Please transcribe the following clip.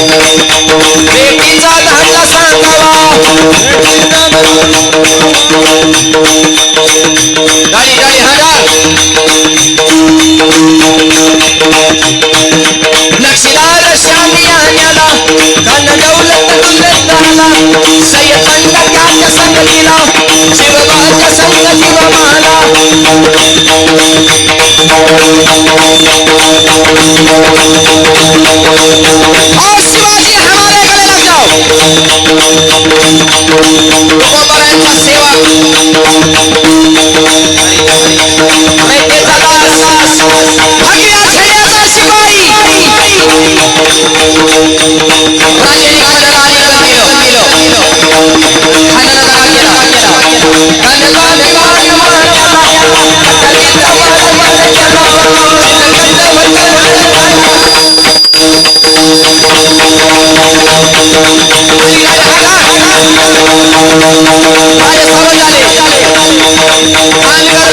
बेटीचा धान्य सांगावा गाडी गाडी हजार नक्षीदार श्यामी आणला कान दौलत दुलत झाला शिवाजी हमारे गले लग जाओ ありがとう。